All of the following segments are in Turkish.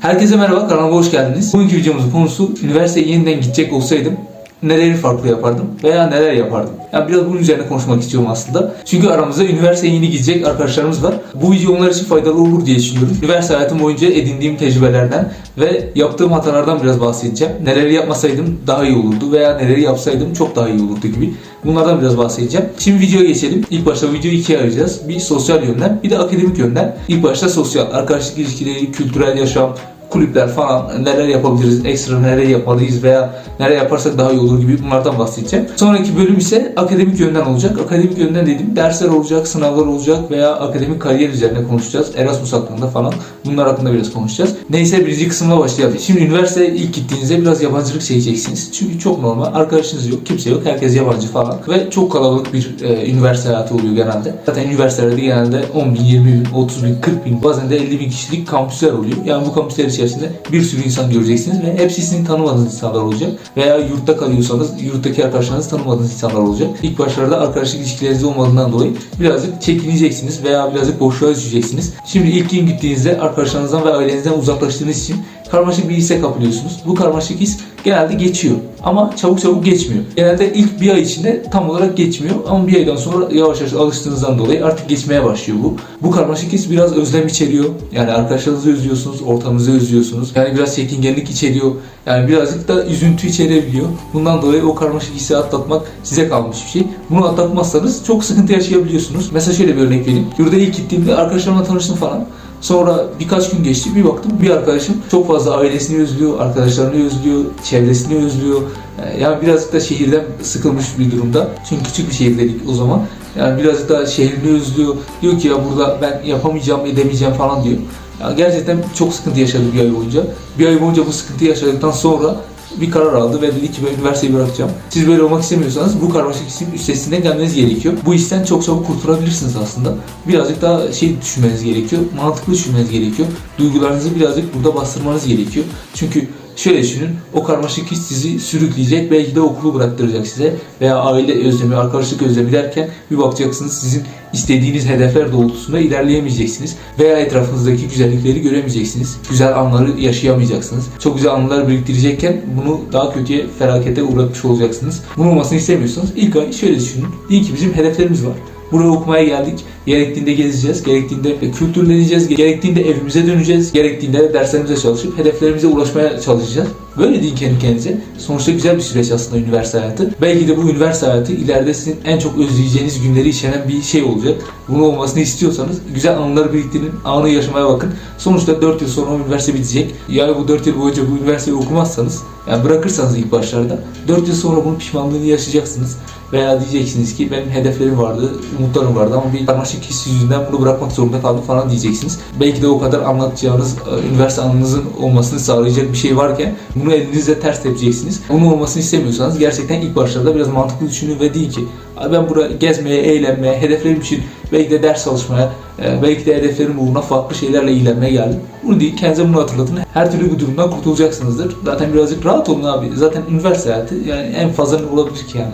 Herkese merhaba, kanalıma hoş geldiniz. Bugünkü videomuzun konusu üniversiteye yeniden gidecek olsaydım neleri farklı yapardım veya neler yapardım. Yani biraz bunun üzerine konuşmak istiyorum aslında. Çünkü aramızda üniversiteye yeni gidecek arkadaşlarımız var. Bu video onlar için faydalı olur diye düşünüyorum. Üniversite hayatım boyunca edindiğim tecrübelerden ve yaptığım hatalardan biraz bahsedeceğim. Neleri yapmasaydım daha iyi olurdu veya neleri yapsaydım çok daha iyi olurdu gibi. Bunlardan biraz bahsedeceğim. Şimdi videoya geçelim. İlk başta videoyu ikiye ayıracağız. Bir sosyal yönden, bir de akademik yönden. İlk başta sosyal, arkadaşlık ilişkileri, kültürel yaşam, kulüpler falan neler yapabiliriz, ekstra neler yapmalıyız veya neler yaparsak daha iyi olur gibi bunlardan bahsedeceğim. Sonraki bölüm ise akademik yönden olacak. Akademik yönden dediğim dersler olacak, sınavlar olacak veya akademik kariyer üzerine konuşacağız. Erasmus hakkında falan. Bunlar hakkında biraz konuşacağız. Neyse birinci kısımla başlayalım. Şimdi üniversiteye ilk gittiğinizde biraz yabancılık çekeceksiniz. Çünkü çok normal. Arkadaşınız yok, kimse yok. Herkes yabancı falan. Ve çok kalabalık bir e, üniversite hayatı oluyor genelde. Zaten üniversitelerde genelde 10 bin, 20 bin, 30 bin, 40 bin, bazen de 50 bin kişilik kampüsler oluyor. Yani bu kampüsler içerisinde bir sürü insan göreceksiniz ve hepsi sizin tanımadığınız insanlar olacak. Veya yurtta kalıyorsanız yurttaki arkadaşlarınız tanımadığınız insanlar olacak. İlk başlarda arkadaşlık ilişkileriniz olmadığından dolayı birazcık çekineceksiniz veya birazcık boşluğa düşeceksiniz. Şimdi ilk gün gittiğinizde arkadaşlarınızdan ve ailenizden uzaklaştığınız için karmaşık bir hisse kapılıyorsunuz. Bu karmaşık his genelde geçiyor ama çabuk çabuk geçmiyor. Genelde ilk bir ay içinde tam olarak geçmiyor ama bir aydan sonra yavaş yavaş alıştığınızdan dolayı artık geçmeye başlıyor bu. Bu karmaşık his biraz özlem içeriyor. Yani arkadaşlarınızı özlüyorsunuz, ortamınızı özlüyorsunuz. Yani biraz çekingenlik içeriyor. Yani birazcık da üzüntü içerebiliyor. Bundan dolayı o karmaşık hissi atlatmak size kalmış bir şey. Bunu atlatmazsanız çok sıkıntı yaşayabiliyorsunuz. Mesela şöyle bir örnek vereyim. Yurda ilk gittiğimde arkadaşlarımla tanıştım falan. Sonra birkaç gün geçti bir baktım bir arkadaşım çok fazla ailesini özlüyor, arkadaşlarını özlüyor, çevresini özlüyor. Ee, Yani birazcık da şehirden sıkılmış bir durumda. Çünkü küçük bir şehirdeydik o zaman. Yani birazcık da şehrini özlüyor. Diyor ki ya burada ben yapamayacağım, edemeyeceğim falan diyor. Yani gerçekten çok sıkıntı yaşadı bir ay boyunca. Bir ay boyunca bu sıkıntı yaşadıktan sonra bir karar aldı ve dedi ki ben üniversiteyi bırakacağım. Siz böyle olmak istemiyorsanız bu karmaşık hissin üstesinden gelmeniz gerekiyor. Bu histen çok çabuk kurtulabilirsiniz aslında. Birazcık daha şey düşünmeniz gerekiyor. Mantıklı düşünmeniz gerekiyor. Duygularınızı birazcık burada bastırmanız gerekiyor. Çünkü şöyle düşünün. O karmaşık his sizi sürükleyecek. Belki de okulu bıraktıracak size. Veya aile özlemi, arkadaşlık özlemi derken bir bakacaksınız sizin istediğiniz hedefler doğrultusunda ilerleyemeyeceksiniz. Veya etrafınızdaki güzellikleri göremeyeceksiniz. Güzel anları yaşayamayacaksınız. Çok güzel anılar biriktirecekken bunu daha kötüye, felakete uğratmış olacaksınız. Bunun olmasını istemiyorsanız ilk ay şöyle düşünün. Deyin ki bizim hedeflerimiz var. Buraya okumaya geldik. Gerektiğinde gezeceğiz, gerektiğinde kültürleneceğiz, gerektiğinde evimize döneceğiz, gerektiğinde de derslerimize çalışıp hedeflerimize ulaşmaya çalışacağız. Böyle deyin kendi kendinize. Sonuçta güzel bir süreç aslında üniversite hayatı. Belki de bu üniversite hayatı ileride sizin en çok özleyeceğiniz günleri içeren bir şey olacak. Bunun olmasını istiyorsanız güzel anıları biriktirin, anı yaşamaya bakın. Sonuçta 4 yıl sonra üniversite bitecek. Yani bu 4 yıl boyunca bu üniversiteyi okumazsanız, yani bırakırsanız ilk başlarda 4 yıl sonra bunun pişmanlığını yaşayacaksınız. Veya diyeceksiniz ki benim hedeflerim vardı, umutlarım vardı ama bir karmaşık his yüzünden bunu bırakmak zorunda kaldım falan diyeceksiniz. Belki de o kadar anlatacağınız e, üniversite anınızın olmasını sağlayacak bir şey varken bunu elinizle ters tepeceksiniz. Bunun olmasını istemiyorsanız gerçekten ilk başlarda biraz mantıklı düşünün ve deyin ki "Abi ben buraya gezmeye, eğlenmeye, hedeflerim için belki de ders çalışmaya, e, belki de hedeflerim uğruna farklı şeylerle ilgilenmeye geldim. Bunu değil, kendinize bunu hatırlatın. Her türlü bu durumdan kurtulacaksınızdır. Zaten birazcık rahat olun abi. Zaten üniversite hayatı yani en fazla ne olabilir ki yani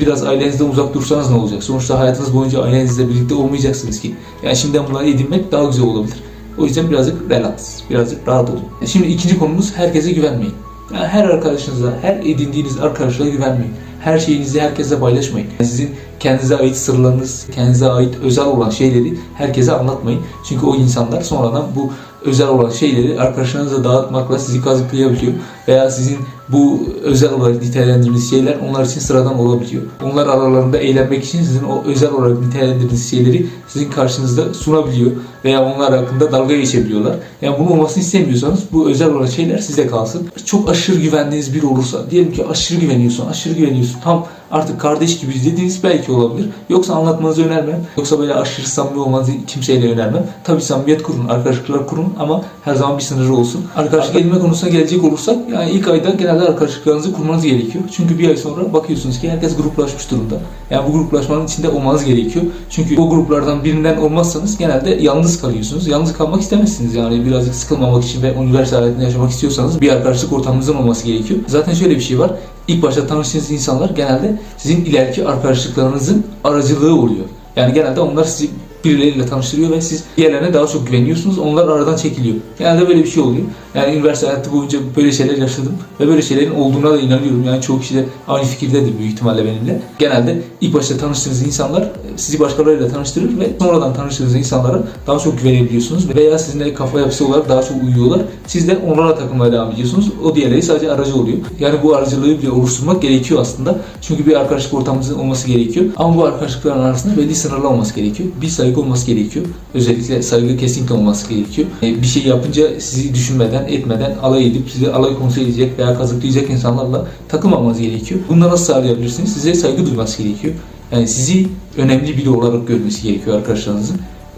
biraz ailenizden uzak dursanız ne olacak? Sonuçta hayatınız boyunca ailenizle birlikte olmayacaksınız ki. Yani şimdiden bunları edinmek daha güzel olabilir. O yüzden birazcık relax, birazcık rahat olun. Şimdi ikinci konumuz herkese güvenmeyin. Yani her arkadaşınıza, her edindiğiniz arkadaşlara güvenmeyin. Her şeyinizi herkese paylaşmayın. Sizin kendinize ait sırlarınız, kendinize ait özel olan şeyleri herkese anlatmayın. Çünkü o insanlar sonradan bu özel olan şeyleri arkadaşlarınıza dağıtmakla sizi kazıklayabiliyor. Veya sizin bu özel olarak nitelendirdiğiniz şeyler onlar için sıradan olabiliyor. Onlar aralarında eğlenmek için sizin o özel olarak nitelendirdiğiniz şeyleri sizin karşınızda sunabiliyor. Veya onlar hakkında dalga geçebiliyorlar. Yani bunu olmasını istemiyorsanız bu özel olan şeyler size kalsın. Çok aşırı güvendiğiniz biri olursa, diyelim ki aşırı güveniyorsun, aşırı güveniyorsun. Tam artık kardeş gibi dediğiniz belki olabilir. Yoksa anlatmanızı önermem. Yoksa böyle aşırı samimi olmanızı kimseyle önermem. Tabii samimiyet kurun, arkadaşlıklar kurun ama her zaman bir sınırı olsun. Arkadaşlık edinme konusuna gelecek olursak yani ilk ayda genelde arkadaşlıklarınızı kurmanız gerekiyor. Çünkü bir ay sonra bakıyorsunuz ki herkes gruplaşmış durumda. Yani bu gruplaşmanın içinde olmanız gerekiyor. Çünkü o gruplardan birinden olmazsanız genelde yalnız kalıyorsunuz. Yalnız kalmak istemezsiniz yani birazcık sıkılmamak için ve üniversite hayatında yaşamak istiyorsanız bir arkadaşlık ortamınızın olması gerekiyor. Zaten şöyle bir şey var. İlk başta tanıştığınız insanlar genelde sizin ileriki arkadaşlıklarınızın aracılığı oluyor. Yani genelde onlar sizi birileriyle tanıştırıyor ve siz diğerlerine daha çok güveniyorsunuz. Onlar aradan çekiliyor. Genelde böyle bir şey oluyor. Yani üniversite hayatı boyunca böyle şeyler yaşadım ve böyle şeylerin olduğuna da inanıyorum. Yani çoğu kişi de aynı fikirdedir büyük ihtimalle benimle. Genelde ilk başta tanıştığınız insanlar e, sizi başkalarıyla tanıştırır ve sonradan tanıştığınız insanlara daha çok güvenebiliyorsunuz veya sizinle kafa yapısı olarak daha çok uyuyorlar. Siz de onlara takılmaya devam ediyorsunuz. O diğerleri sadece aracı oluyor. Yani bu aracılığı bile oluşturmak gerekiyor aslında. Çünkü bir arkadaşlık ortamımızın olması gerekiyor. Ama bu arkadaşlıkların arasında belli sınırlar olması gerekiyor. Bir saygı olması gerekiyor. Özellikle saygı kesinlikle olması gerekiyor. E, Bir şey yapınca sizi düşünmeden, etmeden alay edip sizi alay konusu edecek veya kazıklayacak insanlarla takılmamanız gerekiyor. Bunları nasıl sağlayabilirsiniz? Size saygı duyması gerekiyor. Yani sizi önemli biri olarak görmesi gerekiyor arkadaşlarınızın.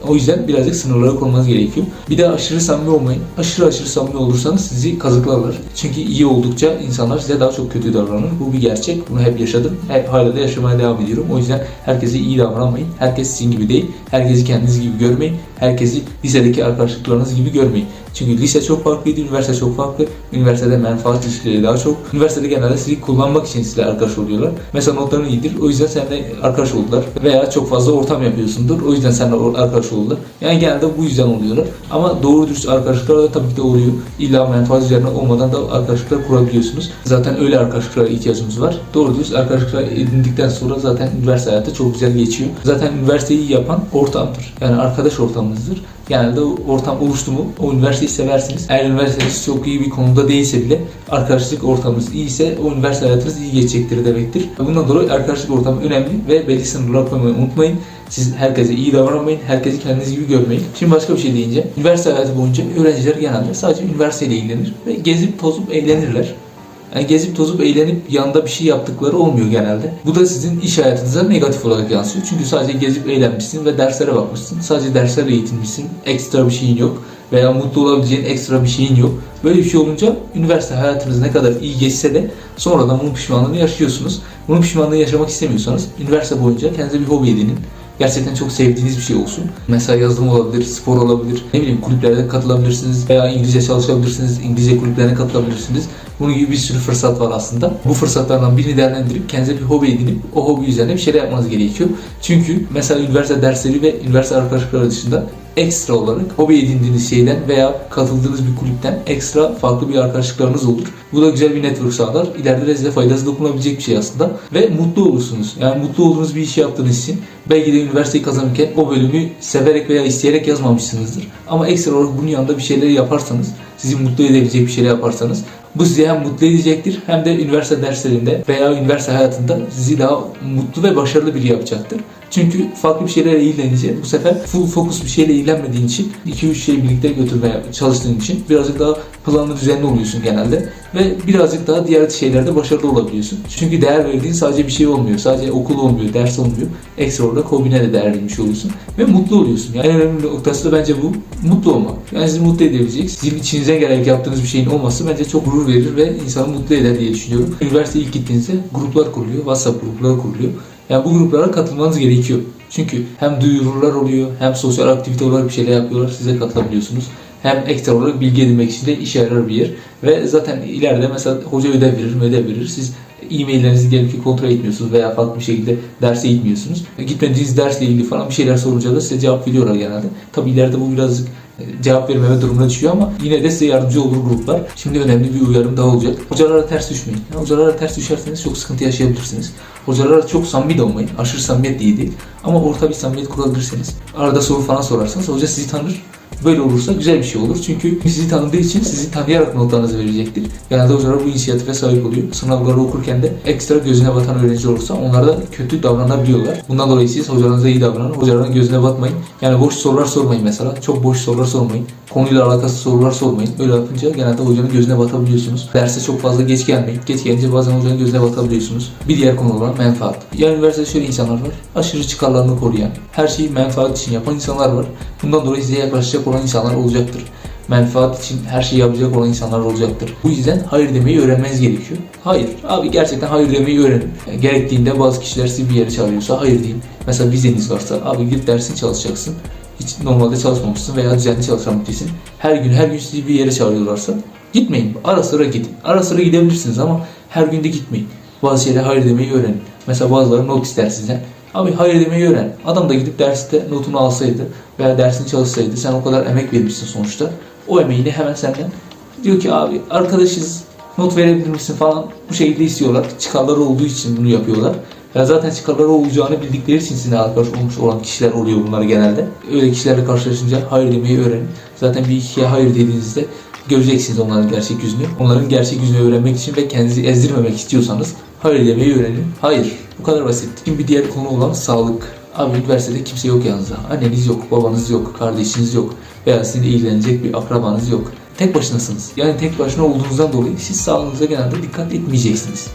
O yüzden birazcık sınırları korumanız gerekiyor. Bir de aşırı samimi olmayın. Aşırı aşırı samimi olursanız sizi kazıklarlar. Çünkü iyi oldukça insanlar size daha çok kötü davranır. Bu bir gerçek. Bunu hep yaşadım. Hep hala da yaşamaya devam ediyorum. O yüzden herkese iyi davranmayın. Herkes sizin gibi değil. Herkesi kendiniz gibi görmeyin. Herkesi lisedeki arkadaşlıklarınız gibi görmeyin. Çünkü lise çok farklıydı, üniversite çok farklı. Üniversitede menfaat ilişkileri daha çok. Üniversitede genelde sizi kullanmak için sizle arkadaş oluyorlar. Mesela notların iyidir, o yüzden seninle arkadaş oldular. Veya çok fazla ortam yapıyorsundur, o yüzden seninle arkadaş oldular. Yani genelde bu yüzden oluyorlar. Ama doğru dürüst arkadaşlıklar da tabii ki de oluyor. İlla menfaat üzerine olmadan da arkadaşlıklar kurabiliyorsunuz. Zaten öyle arkadaşlıklara ihtiyacımız var. Doğru dürüst arkadaşlıklar edindikten sonra zaten üniversite hayatı çok güzel geçiyor. Zaten üniversiteyi yapan ortamdır. Yani arkadaş ortamınızdır. Genelde ortam oluştu mu o üniversiteyi seversiniz. Eğer üniversiteniz çok iyi bir konuda değilse bile arkadaşlık ortamınız iyiyse o üniversite hayatınız iyi geçecektir demektir. Bundan dolayı arkadaşlık ortamı önemli ve belli sınırlar koymayı unutmayın. Siz herkese iyi davranmayın, herkesi kendiniz gibi görmeyin. Şimdi başka bir şey deyince, üniversite hayatı boyunca öğrenciler genelde sadece üniversiteyle ilgilenir ve gezip tozup eğlenirler. Yani gezip tozup eğlenip yanında bir şey yaptıkları olmuyor genelde. Bu da sizin iş hayatınıza negatif olarak yansıyor. Çünkü sadece gezip eğlenmişsin ve derslere bakmışsın. Sadece derslerle eğitilmişsin. Ekstra bir şeyin yok. Veya mutlu olabileceğin ekstra bir şeyin yok. Böyle bir şey olunca üniversite hayatınız ne kadar iyi geçse de sonradan bunun pişmanlığını yaşıyorsunuz. Bunun pişmanlığını yaşamak istemiyorsanız üniversite boyunca kendinize bir hobi edinin gerçekten çok sevdiğiniz bir şey olsun. Mesela yazılım olabilir, spor olabilir, ne bileyim kulüplerde katılabilirsiniz veya İngilizce çalışabilirsiniz, İngilizce kulüplerine katılabilirsiniz. Bunun gibi bir sürü fırsat var aslında. Bu fırsatlardan birini değerlendirip kendinize bir hobi edinip o hobi üzerine bir şeyler yapmanız gerekiyor. Çünkü mesela üniversite dersleri ve üniversite arkadaşlıkları dışında ekstra olarak hobi edindiğiniz şeyden veya katıldığınız bir kulüpten ekstra farklı bir arkadaşlıklarınız olur. Bu da güzel bir network sağlar. İleride de size faydası dokunabilecek bir şey aslında. Ve mutlu olursunuz. Yani mutlu olduğunuz bir işi yaptığınız için belki de üniversiteyi kazanırken o bölümü severek veya isteyerek yazmamışsınızdır. Ama ekstra olarak bunun yanında bir şeyleri yaparsanız, sizi mutlu edebilecek bir şeyler yaparsanız bu sizi hem mutlu edecektir hem de üniversite derslerinde veya üniversite hayatında sizi daha mutlu ve başarılı biri yapacaktır. Çünkü farklı bir şeylerle ilgilenince bu sefer full focus bir şeyle ilgilenmediğin için 2-3 şeyi birlikte götürmeye çalıştığın için birazcık daha planlı düzenli oluyorsun genelde ve birazcık daha diğer şeylerde başarılı olabiliyorsun. Çünkü değer verdiğin sadece bir şey olmuyor. Sadece okul olmuyor, ders olmuyor. Ekstra olarak hobine de değer vermiş oluyorsun ve mutlu oluyorsun. Yani en önemli noktası da bence bu. Mutlu olmak. Yani sizi mutlu edebilecek, sizin içinize gelerek yaptığınız bir şeyin olması bence çok gurur verir ve insanı mutlu eder diye düşünüyorum. Üniversiteye ilk gittiğinizde gruplar kuruluyor, WhatsApp grupları kuruluyor. Yani bu gruplara katılmanız gerekiyor. Çünkü hem duyurular oluyor, hem sosyal aktivite olarak bir şeyler yapıyorlar, size katılabiliyorsunuz. Hem ekstra olarak bilgi edinmek için de işe yarar bir yer. Ve zaten ileride mesela hoca ödev verir, ödev verir. Siz e-maillerinizi gelip ki kontrol etmiyorsunuz veya farklı bir şekilde derse gitmiyorsunuz. Gitmediğiniz dersle ilgili falan bir şeyler sorunca da size cevap veriyorlar genelde. Tabi ileride bu birazcık e, cevap vermeme durumuna düşüyor ama yine de size yardımcı olur gruplar. Şimdi önemli bir uyarım daha olacak. Hocalara ters düşmeyin. Hocalara ters düşerseniz çok sıkıntı yaşayabilirsiniz. Hocalara çok samimi de olmayın. Aşırı samimiyet de değil. Ama orta bir samimiyet kurabilirsiniz. Arada soru falan sorarsanız hoca sizi tanır. Böyle olursa güzel bir şey olur. Çünkü sizi tanıdığı için sizi tanıyarak notlarınızı verecektir. Genelde hocalar bu inisiyatife sahip oluyor. Sınavları okurken de ekstra gözüne batan öğrenci olursa onlar da kötü davranabiliyorlar. Bundan dolayı siz hocalarınıza iyi davranın. Hocaların gözüne batmayın. Yani boş sorular sormayın mesela. Çok boş sorular sormayın. Konuyla alakasız sorular sormayın. Öyle yapınca genelde hocanın gözüne batabiliyorsunuz. Derse çok fazla geç gelmeyin. Geç gelince bazen hocanın gözüne batabiliyorsunuz. Bir diğer konu olan menfaat. Yani üniversitede şöyle insanlar var. Aşırı çıkarlarını koruyan, her şeyi menfaat için yapan insanlar var. Bundan dolayı size yaklaşacak olan insanlar olacaktır. Menfaat için her şeyi yapacak olan insanlar olacaktır. Bu yüzden hayır demeyi öğrenmeniz gerekiyor. Hayır. Abi gerçekten hayır demeyi öğrenin. Yani gerektiğinde bazı kişiler sizi bir yere çağırıyorsa hayır deyin. Mesela vizeniz varsa abi git dersin çalışacaksın. Hiç normalde çalışmamışsın veya düzenli çalışan birisin. Her gün her gün sizi bir yere çağırıyorlarsa gitmeyin. Ara sıra gidin. Ara sıra gidebilirsiniz ama her gün de gitmeyin. Bazı şeylere hayır demeyi öğrenin. Mesela bazıları not ister sizden. Abi hayır demeyi öğren. Adam da gidip derste notunu alsaydı veya dersini çalışsaydı sen o kadar emek vermişsin sonuçta. O emeğini hemen senden Diyor ki abi arkadaşız not verebilir misin falan bu şekilde istiyorlar. Çıkarları olduğu için bunu yapıyorlar. Ya zaten çıkarları olacağını bildikleri için sizinle arkadaş olmuş olan kişiler oluyor bunlar genelde. Öyle kişilerle karşılaşınca hayır demeyi öğrenin. Zaten bir ikiye hayır dediğinizde göreceksiniz onların gerçek yüzünü. Onların gerçek yüzünü öğrenmek için ve kendinizi ezdirmemek istiyorsanız hayır demeyi öğrenin. Hayır. Bu kadar basit. Şimdi bir diğer konu olan sağlık. Abi üniversitede kimse yok yanınızda. Anneniz yok, babanız yok, kardeşiniz yok veya sizinle ilgilenecek bir akrabanız yok. Tek başınasınız. Yani tek başına olduğunuzdan dolayı siz sağlığınıza genelde dikkat etmeyeceksiniz.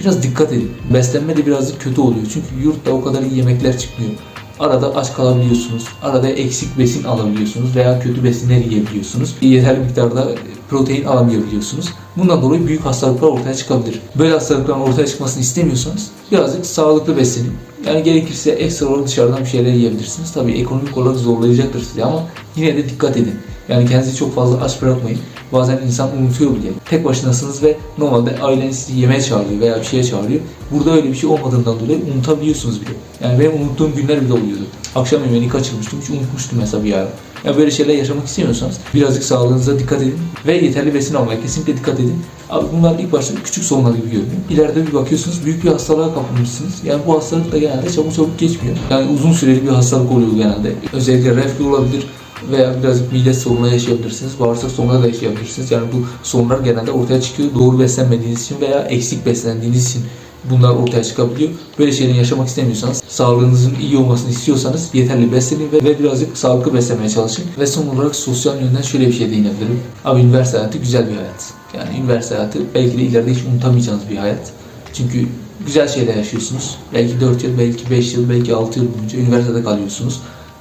Biraz dikkat edin. Beslenme de birazcık kötü oluyor. Çünkü yurtta o kadar iyi yemekler çıkmıyor. Arada aç kalabiliyorsunuz. Arada eksik besin alabiliyorsunuz veya kötü besinler yiyebiliyorsunuz. Yeterli miktarda protein alamayabiliyorsunuz. Bundan dolayı büyük hastalıklar ortaya çıkabilir. Böyle hastalıkların ortaya çıkmasını istemiyorsanız birazcık sağlıklı beslenin. Yani gerekirse ekstra olarak dışarıdan bir şeyler yiyebilirsiniz. Tabii ekonomik olarak zorlayacaktır sizi ama yine de dikkat edin. Yani kendinizi çok fazla aç bırakmayın. Bazen insan unutuyor bile. Tek başınasınız ve normalde aileniz sizi yemeğe çağırıyor veya bir şeye çağırıyor. Burada öyle bir şey olmadığından dolayı unutabiliyorsunuz bile. Yani benim unuttuğum günler bile oluyordu. Akşam yemeğini kaçırmıştım. Hiç unutmuştum mesela bir ara. Ya böyle şeyler yaşamak istemiyorsanız birazcık sağlığınıza dikkat edin ve yeterli besin almaya kesinlikle dikkat edin. Abi bunlar ilk başta küçük sorunlar gibi görünüyor. İleride bir bakıyorsunuz büyük bir hastalığa kapılmışsınız. Yani bu hastalık da genelde çabuk çabuk geçmiyor. Yani uzun süreli bir hastalık oluyor genelde. Özellikle reflü olabilir veya birazcık mide sorunu yaşayabilirsiniz. Bağırsak sorunu da yaşayabilirsiniz. Yani bu sorunlar genelde ortaya çıkıyor. Doğru beslenmediğiniz için veya eksik beslendiğiniz için bunlar ortaya çıkabiliyor. Böyle şeyleri yaşamak istemiyorsanız, sağlığınızın iyi olmasını istiyorsanız yeterli beslenin ve, ve birazcık sağlıklı beslemeye çalışın. Ve son olarak sosyal yönden şöyle bir şey değinebilirim. Abi üniversite hayatı güzel bir hayat. Yani üniversite hayatı belki de ileride hiç unutamayacağınız bir hayat. Çünkü güzel şeyler yaşıyorsunuz. Belki 4 yıl, belki 5 yıl, belki 6 yıl boyunca üniversitede kalıyorsunuz.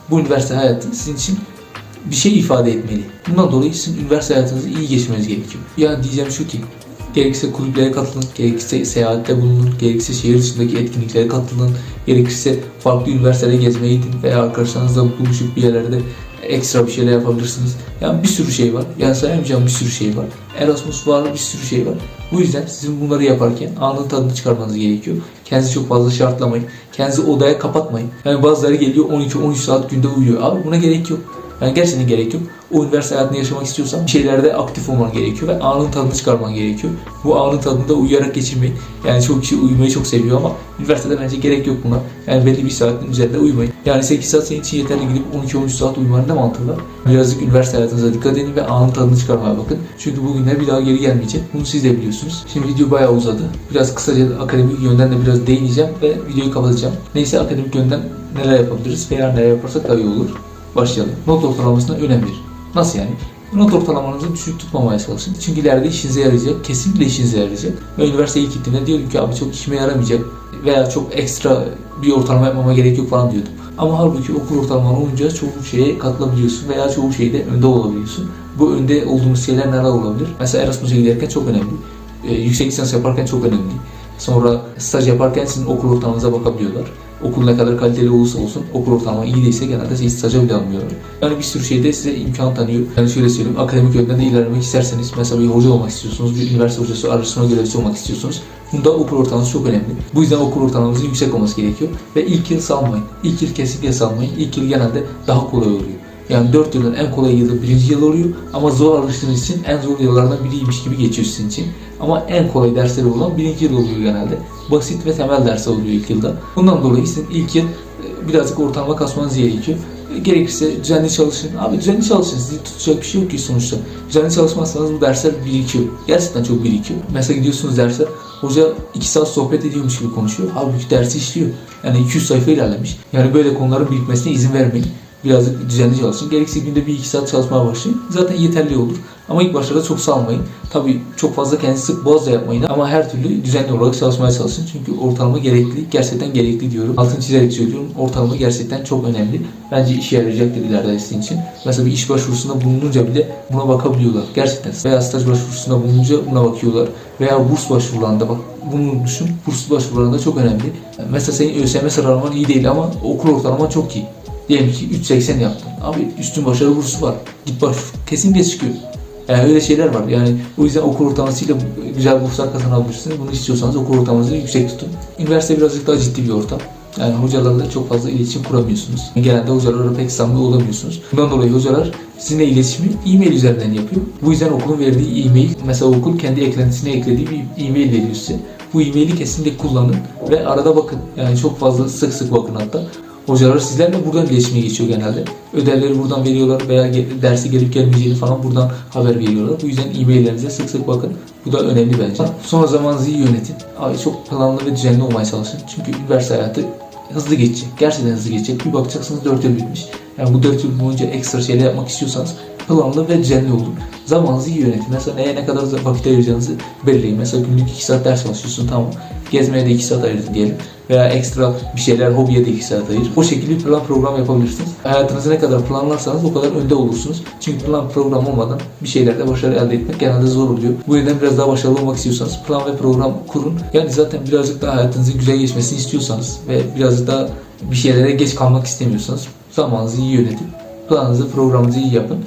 Bu üniversite hayatı sizin için bir şey ifade etmeli. Bundan dolayı sizin üniversite hayatınızı iyi geçmeniz gerekiyor. Yani diyeceğim şu ki gerekirse kulüplere katılın, gerekirse seyahatte bulunun, gerekirse şehir dışındaki etkinliklere katılın, gerekirse farklı üniversitelere gezmeye gidin veya arkadaşlarınızla buluşup bir yerlerde ekstra bir şeyler yapabilirsiniz. Yani bir sürü şey var. Yani sayamayacağım bir sürü şey var. Erasmus var, bir sürü şey var. Bu yüzden sizin bunları yaparken anın tadını çıkarmanız gerekiyor. Kendinizi çok fazla şartlamayın. Kendinizi odaya kapatmayın. Yani bazıları geliyor 12-13 saat günde uyuyor. Abi buna gerek yok. Yani gerçekten gerek yok. O üniversite hayatını yaşamak istiyorsan bir şeylerde aktif olman gerekiyor ve anın tadını çıkarman gerekiyor. Bu anın tadını da uyuyarak geçirmeyin. Yani çok kişi uyumayı çok seviyor ama üniversitede bence gerek yok buna. Yani belli bir saatin üzerinde uyumayın. Yani 8 saat senin için yeterli gidip 12-13 saat uyumanın ne mantığı var? Birazcık üniversite hayatınıza dikkat edin ve anın tadını çıkarmaya bakın. Çünkü bu günler bir daha geri gelmeyecek. Bunu siz de biliyorsunuz. Şimdi video bayağı uzadı. Biraz kısaca akademik yönden de biraz değineceğim ve videoyu kapatacağım. Neyse akademik yönden neler yapabiliriz veya neler yaparsak daha iyi olur başlayalım. Not ortalamasına önem verin. Nasıl yani? Not ortalamanızı düşük tutmamaya çalışın. Çünkü ileride işinize yarayacak. Kesinlikle işinize yarayacak. Ve üniversiteye ilk gittiğimde diyordum ki abi çok işime yaramayacak veya çok ekstra bir ortalama yapmama gerek yok falan diyordum. Ama halbuki okul ortalaman olunca çoğu şeye katılabiliyorsun veya çoğu şeyde önde olabiliyorsun. Bu önde olduğumuz şeyler neler olabilir? Mesela Erasmus'a giderken çok önemli. Ee, yüksek lisans yaparken çok önemli. Sonra staj yaparken sizin okul ortalamanıza bakabiliyorlar. Okul ne kadar kaliteli olursa olsun okul ortalama iyi değilse genelde sizi staja bile almıyorlar. Yani bir sürü şeyde size imkan tanıyor. Yani şöyle söyleyeyim akademik yönden de ilerlemek isterseniz mesela bir hoca olmak istiyorsunuz, bir üniversite hocası, araştırma görevlisi olmak istiyorsunuz. Bunda okul ortalaması çok önemli. Bu yüzden okul ortalamanızın yüksek olması gerekiyor. Ve ilk yıl salmayın. İlk yıl kesinlikle salmayın. İlk yıl genelde daha kolay oluyor. Yani 4 yılın en kolay yılı birinci yıl oluyor ama zor alıştığınız için en zor yıllardan biriymiş gibi geçiyor sizin için. Ama en kolay dersleri olan birinci yıl oluyor genelde. Basit ve temel dersler oluyor ilk yılda. Bundan dolayı sizin ilk yıl e, birazcık ortalama kasmanız gerekiyor. E, Gerekirse düzenli çalışın. Abi düzenli çalışın. Sizi tutacak bir şey yok ki sonuçta. Düzenli çalışmazsanız bu dersler birikiyor. Gerçekten çok birikiyor. Mesela gidiyorsunuz derse hoca 2 saat sohbet ediyormuş gibi konuşuyor. Halbuki dersi işliyor. Yani 200 sayfa ilerlemiş. Yani böyle konuların birikmesine izin vermeyin birazcık düzenli çalışın. Gerekirse günde bir iki saat çalışmaya başlayın. Zaten yeterli olur. Ama ilk başlarda çok salmayın. Tabii çok fazla kendinizi sık boğaz da yapmayın ama her türlü düzenli olarak çalışmaya çalışın. Çünkü ortalama gerekli. Gerçekten gerekli diyorum. Altını çizerek söylüyorum. Ortalama gerçekten çok önemli. Bence işe yarayacaktır ileride sizin için. Mesela bir iş başvurusunda bulununca bile buna bakabiliyorlar. Gerçekten. Veya staj başvurusunda bulununca buna bakıyorlar. Veya burs başvurularında bak bunu düşün. Burs başvurularında çok önemli. Mesela senin ÖSYM sıralaman iyi değil ama okul ortalaman çok iyi. Diyelim ki 3.80 yaptın. Abi üstün başarı bursu var. Git başvur. Kesinlikle çıkıyor. Yani öyle şeyler var. Yani o yüzden okul ortalamasıyla güzel burslar kazanabilirsiniz. Bunu istiyorsanız okul ortalamanızı yüksek tutun. Üniversite birazcık daha ciddi bir ortam. Yani hocalarla çok fazla iletişim kuramıyorsunuz. Genelde hocalarla pek samimi olamıyorsunuz. Bundan dolayı hocalar sizinle iletişimi e-mail üzerinden yapıyor. Bu yüzden okulun verdiği e-mail, mesela okul kendi eklentisine eklediği bir e-mail veriyor size. Bu e-maili kesinlikle kullanın ve arada bakın. Yani çok fazla sık sık bakın hatta. Hocalar sizlerle buradan iletişime geçiyor genelde. Ödevleri buradan veriyorlar veya dersi gelip gelmeyeceğini falan buradan haber veriyorlar. Bu yüzden e-maillerinize sık sık bakın. Bu da önemli bence. Sonra zamanınızı iyi yönetin. Çok planlı ve düzenli olmaya çalışın. Çünkü üniversite hayatı hızlı geçecek. Gerçekten hızlı geçecek. Bir bakacaksınız 4 yıl bitmiş. Yani bu 4 yıl boyunca ekstra şeyler yapmak istiyorsanız planlı ve düzenli olun. Zamanınızı iyi yönetin. Mesela neye ne kadar vakit ayıracağınızı belirleyin. Mesela günlük 2 saat ders çalışıyorsun tamam. Gezmeye de 2 saat ayırdın diyelim. Veya ekstra bir şeyler hobiye de 2 saat ayır. O şekilde bir plan program yapabilirsiniz. Hayatınızı ne kadar planlarsanız o kadar önde olursunuz. Çünkü plan program olmadan bir şeylerde başarı elde etmek genelde zor oluyor. Bu yüzden biraz daha başarılı olmak istiyorsanız plan ve program kurun. Yani zaten birazcık daha hayatınızın güzel geçmesini istiyorsanız ve birazcık daha bir şeylere geç kalmak istemiyorsanız zamanınızı iyi yönetin. Planınızı, programınızı iyi yapın.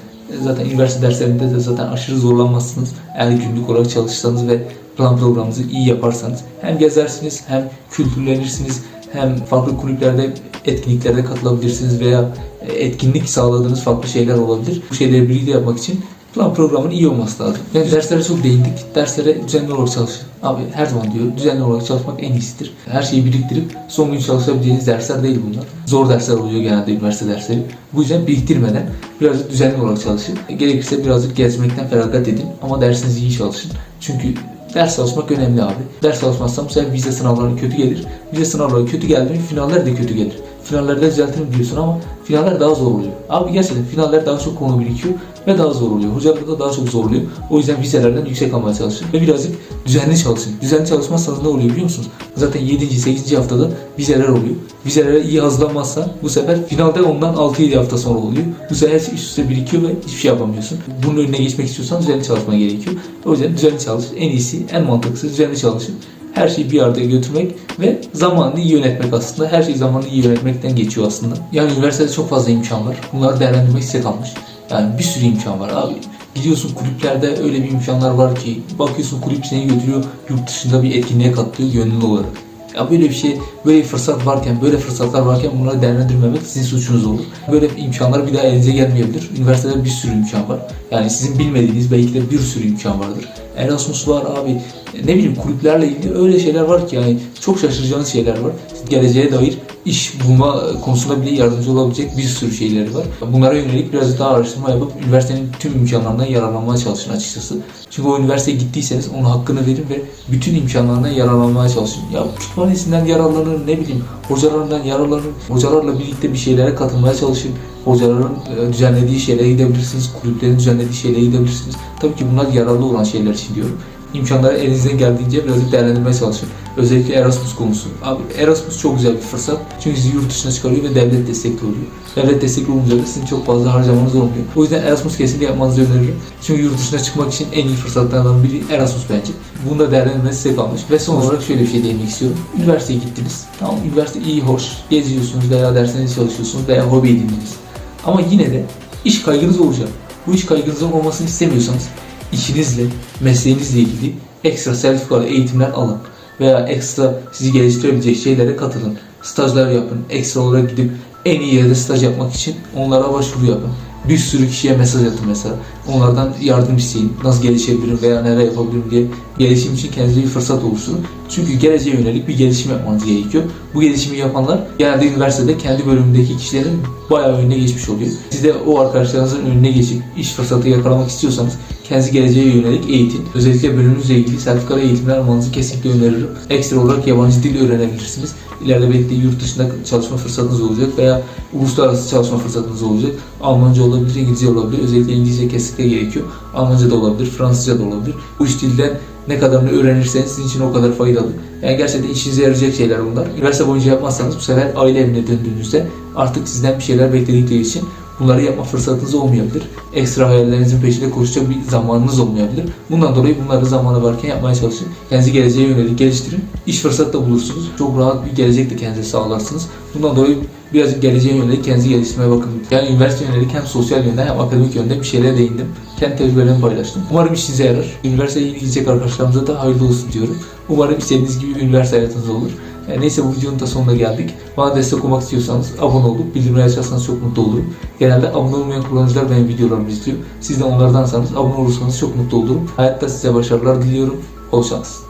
Zaten üniversite derslerinde de zaten aşırı zorlanmazsınız. Eğer günlük olarak çalışırsanız ve plan programınızı iyi yaparsanız hem gezersiniz hem kültürlenirsiniz hem farklı kulüplerde etkinliklerde katılabilirsiniz veya etkinlik sağladığınız farklı şeyler olabilir. Bu şeyleri birlikte yapmak için plan programın iyi olması lazım. Yani derslere çok değindik. Derslere düzenli olarak çalışın. Abi her zaman diyor düzenli olarak çalışmak en iyisidir. Her şeyi biriktirip son gün çalışabileceğiniz dersler değil bunlar. Zor dersler oluyor genelde üniversite dersleri. Bu yüzden biriktirmeden birazcık düzenli olarak çalışın. Gerekirse birazcık gezmekten feragat edin ama dersinizi iyi çalışın. Çünkü Ders çalışmak önemli abi. Ders çalışmazsam bu sefer vize sınavları kötü gelir. Vize sınavları kötü geldi mi finaller de kötü gelir. Finallerde düzeltirim diyorsun ama finaller daha zor oluyor. Abi gerçekten finaller daha çok konu birikiyor ve daha zor oluyor. Hocalar da daha çok zorluyor. O yüzden vizelerden yüksek almaya çalışın ve birazcık düzenli çalışın. Düzenli çalışmazsanız ne oluyor biliyor musunuz? Zaten 7. 8. haftada vizeler oluyor. Vizelere iyi hazırlanmazsan bu sefer finalde ondan 6-7 hafta sonra oluyor. Bu sefer üst üste birikiyor ve hiçbir şey yapamıyorsun. Bunun önüne geçmek istiyorsan düzenli çalışman gerekiyor. O yüzden düzenli çalış. En iyisi, en mantıklısı düzenli çalışın. Her şeyi bir arada götürmek ve zamanını iyi yönetmek aslında. Her şey zamanını iyi yönetmekten geçiyor aslında. Yani üniversitede çok fazla imkan var. Bunları değerlendirmek size kalmış. Yani bir sürü imkan var abi. Gidiyorsun kulüplerde öyle bir imkanlar var ki bakıyorsun kulüp seni götürüyor yurt dışında bir etkinliğe katılıyor gönüllü olarak. Ya böyle bir şey, böyle bir fırsat varken, böyle fırsatlar varken bunları değerlendirmemek sizin suçunuz olur. Böyle imkanlar bir daha elinize gelmeyebilir. Üniversitede bir sürü imkan var. Yani sizin bilmediğiniz belki de bir sürü imkan vardır. Erasmus var abi. Ne bileyim kulüplerle ilgili öyle şeyler var ki yani çok şaşıracağınız şeyler var. Geleceğe dair iş bulma konusunda bile yardımcı olabilecek bir sürü şeyleri var. Bunlara yönelik biraz daha araştırma yapıp üniversitenin tüm imkanlarından yararlanmaya çalışın açıkçası. Çünkü o üniversiteye gittiyseniz onun hakkını verin ve bütün imkanlarından yararlanmaya çalışın. Ya kütüphanesinden yararlanın, ne bileyim hocalarından yararlanın, hocalarla birlikte bir şeylere katılmaya çalışın. Hocaların e, düzenlediği şeylere gidebilirsiniz, kulüplerin düzenlediği şeylere gidebilirsiniz. Tabii ki bunlar yararlı olan şeyler için diyorum. İmkanları elinizden geldiğince birazcık değerlendirmeye çalışın. Özellikle Erasmus konusu. Abi Erasmus çok güzel bir fırsat. Çünkü sizi yurt dışına çıkarıyor ve devlet destekli oluyor. Devlet destekli olunca da sizin çok fazla harcamanız olmuyor. O yüzden Erasmus kesinlikle yapmanızı öneririm. Çünkü yurt dışına çıkmak için en iyi fırsatlardan biri Erasmus bence. Bunu da değerlendirmesi size kalmış. Ve son olarak şöyle bir şey değinmek istiyorum. Üniversiteye gittiniz. Tamam üniversite iyi hoş. Geziyorsunuz veya derslerinizi çalışıyorsunuz veya hobi edindiniz. Ama yine de iş kaygınız olacak. Bu iş kaygınızın olmasını istemiyorsanız işinizle, mesleğinizle ilgili ekstra sertifikalı eğitimler alın veya ekstra sizi geliştirebilecek şeylere katılın. Stajlar yapın. Ekstra olarak gidip en iyi yerde staj yapmak için onlara başvuru yapın. Bir sürü kişiye mesaj atın mesela. Onlardan yardım isteyin. Nasıl gelişebilirim veya neler yapabilirim diye gelişim için kendinize bir fırsat oluşturun. Çünkü geleceğe yönelik bir gelişim yapmanız gerekiyor. Bu gelişimi yapanlar genelde üniversitede kendi bölümündeki kişilerin bayağı önüne geçmiş oluyor. Siz de o arkadaşlarınızın önüne geçip iş fırsatı yakalamak istiyorsanız kendinizi geleceğe yönelik eğitin. Özellikle bölümünüzle ilgili sertifikalı eğitimler almanızı kesinlikle öneririm. Ekstra olarak yabancı dil öğrenebilirsiniz. İleride belki de yurt dışında çalışma fırsatınız olacak veya uluslararası çalışma fırsatınız olacak. Almanca olabilir, İngilizce olabilir. Özellikle İngilizce kesinlikle gerekiyor. Almanca da olabilir, Fransızca da olabilir. Bu üç dilden ne kadarını öğrenirseniz sizin için o kadar faydalı. Yani gerçekten işinize yarayacak şeyler bunlar. Üniversite boyunca yapmazsanız bu sefer aile evine döndüğünüzde artık sizden bir şeyler bekledikleri için bunları yapma fırsatınız olmayabilir. Ekstra hayallerinizin peşinde koşacak bir zamanınız olmayabilir. Bundan dolayı bunları zamanı varken yapmaya çalışın. Kendinizi geleceğe yönelik geliştirin. İş fırsatı da bulursunuz. Çok rahat bir gelecek de kendinize sağlarsınız. Bundan dolayı birazcık geleceğe yönelik kendinizi geliştirmeye bakın. Yani üniversite yönelik hem sosyal yönden hem akademik yönden bir şeylere değindim. Kendi tecrübelerimi paylaştım. Umarım işinize yarar. Üniversiteye yeni gidecek arkadaşlarımıza da hayırlı olsun diyorum. Umarım istediğiniz gibi bir üniversite hayatınız olur. E, neyse bu videonun da sonuna geldik. Bana destek olmak istiyorsanız abone olup bildirimleri açarsanız çok mutlu olurum. Genelde abone olmayan kullanıcılar benim videolarımı izliyor. Siz de onlardansanız abone olursanız çok mutlu olurum. Hayatta size başarılar diliyorum. Şans.